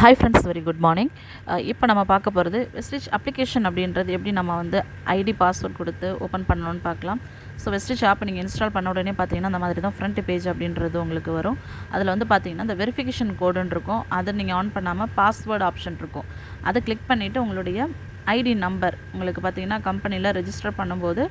Hi friends very good morning இப்போ நம்ம பார்க்க போகிறது வெஸ்டிச் அப்ளிகேஷன் அப்படின்றது எப்படி நம்ம வந்து ஐடி பாஸ்வேர்ட் கொடுத்து ஓப்பன் பண்ணணும்னு பார்க்கலாம். ஸோ வெஸ்டிச் ஆப் நீங்கள் இன்ஸ்டால் பண்ண உடனே பார்த்தீங்கன்னா அந்த மாதிரி தான் ஃப்ரண்ட் பேஜ் அப்படின்றது உங்களுக்கு வரும். அதில் வந்து பார்த்தீங்கன்னா இந்த வெரிஃபிகேஷன் கோடுன்னு இருக்கும். அதை நீங்கள் ஆன் பண்ணாமல் பாஸ்வேர்டு ஆப்ஷன் இருக்கும். அதை கிளிக் பண்ணிவிட்டு உங்களுடைய ஐடி நம்பர் உங்களுக்கு பார்த்தீங்கன்னா கம்பெனியில் ரெஜிஸ்டர் பண்ணும்போது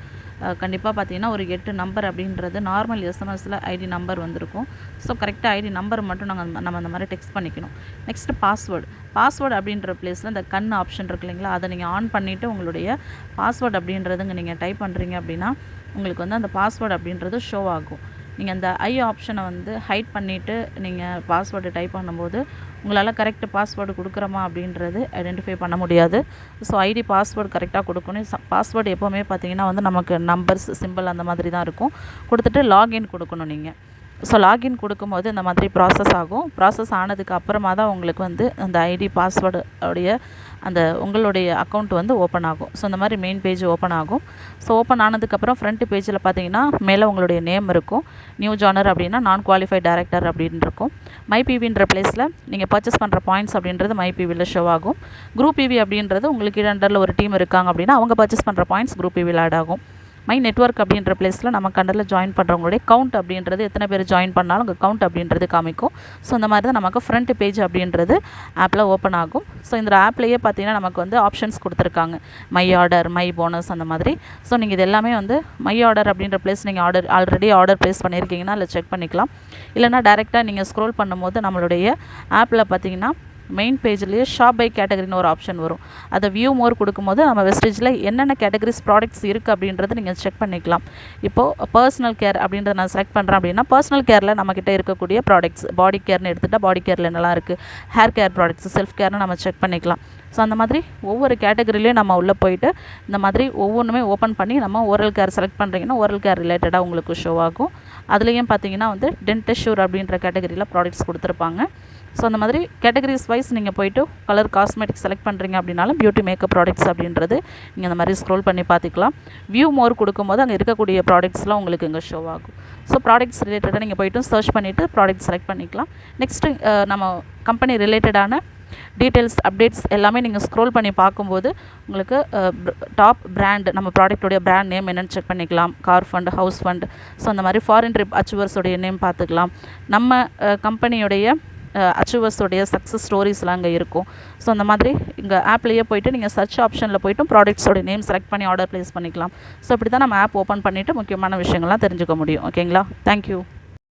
கண்டிப்பாக பார்த்தீங்கன்னா ஒரு எட்டு நம்பர் அப்படின்றது நார்மல் எஸ்எம்எஸில் ஐடி நம்பர் வந்திருக்கும். ஸோ கரெக்டாக ஐடி நம்பர் மட்டும் நாங்கள் நம்ம அந்த மாதிரி டெக்ஸ்ட் பண்ணிக்கணும். நெக்ஸ்ட்டு பாஸ்வேர்டு பாஸ்வேர்டு அப்படின்ற பிளேஸில் இந்த கண் ஆப்ஷன் இருக்கு இல்லைங்களா அதை நீங்கள் ஆன் பண்ணிவிட்டு உங்களுடைய பாஸ்வேர்டு அப்படின்றதுங்க நீங்கள் டைப் பண்ணுறீங்க அப்படின்னா உங்களுக்கு வந்து அந்த பாஸ்வேர்டு அப்படின்றது ஷோ ஆகும். நீங்கள் அந்த ஐ ஆப்ஷனை வந்து ஹைட் பண்ணிவிட்டு நீங்கள் பாஸ்வேர்டு டைப் பண்ணும்போது உங்களால் கரெக்ட் பாஸ்வேர்டு கொடுக்குறோமா அப்படின்றது ஐடென்டிஃபை பண்ண முடியாது. ஸோ ஐடி பாஸ்வேர்டு கரெக்டாக கொடுக்கணும். பாஸ்வேர்டு எப்போவுமே பார்த்தீங்கன்னா வந்து நமக்கு நம்பர்ஸ் சிம்பிள் அந்த மாதிரி தான் இருக்கும். கொடுத்துட்டு லாகின் கொடுக்கணும் நீங்கள் ஸோ லாகின் கொடுக்கும்போது இந்த மாதிரி ப்ராசஸ் ஆகும். ப்ராசஸ் ஆனதுக்கு அப்புறமா தான் உங்களுக்கு வந்து அந்த ஐடி பாஸ்வேர்டு உடைய அந்த உங்களுடைய அக்கௌண்ட் வந்து ஓப்பன் ஆகும். ஸோ இந்த மாதிரி மெயின் பேஜ் ஓப்பன் ஆகும். ஸோ ஓப்பன் ஆனதுக்கப்புறம் ஃப்ரண்ட் பேஜில் பார்த்தீங்கன்னா மேலே உங்களுடைய நேம் இருக்கும். நியூ ஜானர் அப்படின்னா நான் குவாலிஃபைட் டேரக்டர் அப்படின்னு இருக்கும். மை பிவின்ற பிளேஸில் நீங்கள் பர்ச்சேஸ் பண்ணுற பாயிண்ட்ஸ் அப்படின்றது மை பிவியில் ஷோ ஆகும். குரூப் பிவி அப்படின்றது உங்களுக்கு இடண்டரில் ஒரு டீம் இருக்காங்க அப்படின்னா அவங்க பர்ச்சேஸ் பண்ணுற பாயிண்ட்ஸ் குரூப் பிவியில் ஆட் ஆகும். மை நெட்ஒர்க் அப்படின்ற பிளேஸில் நம்ம கண்டரில் ஜாயின் பண்ணுறவங்களுடைய கவுண்ட் அப்படின்றது எத்தனை பேர் ஜாயின் பண்ணாலும் உங்கள் கவுண்ட் அப்படின்றது காமிக்கும். ஸோ இந்த மாதிரி தான் நமக்கு ஃப்ரண்ட் பேஜ் அப்படின்றது ஆப்பில் ஓப்பன் ஆகும். ஸோ இந்த ஆப்லேயே பார்த்தீங்கன்னா நமக்கு வந்து ஆப்ஷன்ஸ் கொடுத்துருக்காங்க. மை ஆர்டர் மை போனஸ் அந்த மாதிரி. ஸோ நீங்கள் இது எல்லாமே வந்து மை ஆர்டர் அப்படின்ற பிளேஸ் நீங்கள் ஆர்டர் ஆல்ரெடி ஆர்டர் ப்ளேஸ் பண்ணியிருக்கீங்கன்னா அதில் செக் பண்ணிக்கலாம். இல்லைனா டேரெக்டாக நீங்கள் ஸ்க்ரோல் பண்ணும்போது நம்மளுடைய ஆப்பில் பார்த்தீங்கன்னா மெயின் பேஜ்லேயே ஷாப் பை கேட்டகரின்னு ஒரு ஆப்ஷன் வரும். அதை வியூ மோர் கொடுக்கும்போது நம்ம வெஸ்டேஜில் என்னென்ன கேட்டகரிஸ் ப்ராடக்ட்ஸ் இருக்குது அப்படின்றத நீங்கள் செக் பண்ணிக்கலாம். இப்போது பர்சனல் கேர் அப்படின்றத நான் செலக்ட் பண்ணுறேன் அப்படின்னா பர்சனல் கேரில் நம்மக்கிட்ட இருக்கக்கூடிய ப்ராடக்ட்ஸ் பாடி கேர்னு எடுத்துகிட்டால் பாடி கேரில் என்னெல்லாம் இருக்குது ஹேர் கேர் ப்ராடக்ட்ஸ் செல்ஃப் கேர்னு நம்ம செக் பண்ணிக்கலாம். ஸோ அந்த மாதிரி ஒவ்வொரு கேட்டகரிலையும் நம்ம உள்ளே போயிட்டு இந்த மாதிரி ஒவ்வொன்றுமே ஓப்பன் பண்ணி நம்ம ஓரல் கேர் செலக்ட் பண்ணுறீங்கன்னா ஓரல் கேர் ரிலேட்டடாக உங்களுக்கு ஷோ ஆகும். அதுலேயும் பார்த்தீங்கன்னா வந்து டென்டஷூர் அப்படின்ற கேட்டகரியில் ப்ராடக்ட்ஸ் கொடுத்துருப்பாங்க. ஸோ அந்த மாதிரி கேட்டகரிஸ் வைஸ் நீங்கள் போயிட்டு கலர் காஸ்மெட்டிக்ஸ் செலக்ட் பண்ணுறீங்க அப்படின்னாலும் பியூட்டி மேக்கப் ப்ராடக்ட்ஸ் அப்படின்றது நீங்கள் அந்த மாதிரி ஸ்க்ரோல் பண்ணி பார்த்துக்கலாம் வியூ மோர் கொடுக்கும்போது அங்கே இருக்கக்கூடிய ப்ராடக்ட்ஸ்லாம் உங்களுக்கு இங்கே ஷோ ஆகும். ஸோ ப்ராடக்ட்ஸ் ரிலேட்டடாக நீங்கள் போயிட்டு சர்ச் பண்ணிவிட்டு ப்ராடக்ட் செலக்ட் பண்ணிக்கலாம். நெக்ஸ்ட்டு நம்ம கம்பெனி ரிலேட்டடான டீட்டெயில்ஸ் அப்டேட்ஸ் எல்லாமே நீங்கள் ஸ்க்ரோல் பண்ணி பார்க்கும்போது உங்களுக்கு டாப் பிராண்ட் நம்ம ப்ராடக்ட்டுடைய பிராண்ட் நேம் என்னென்னு செக் பண்ணிக்கலாம். Car fund house fund so அந்த மாதிரி ஃபாரின் ட்ரிப் அச்சுவர்ஸோடைய நேம் பார்த்துக்கலாம். நம்ம கம்பெனியுடைய அச்சீவர்ஸோடைய சக்ஸஸ் ஸ்டோரிஸ்லாம் அங்கே இருக்கும். ஸோ அந்த மாதிரி இங்கே ஆப்லேயே போய்ட்டு நீங்கள் சர்ச் ஆப்ஷனில் போய்ட்டும் ப்ராடக்ட்ஸோட நேம் செலக்ட் பண்ணி ஆர்டர் ப்ளேஸ் பண்ணிக்கலாம். ஸோ இப்படி தான் நம்ம ஆப் ஓப்பன் பண்ணிவிட்டு முக்கியமான விஷயங்கள்லாம் தெரிஞ்சுக்க முடியும். ஓகேங்களா தேங்க்யூ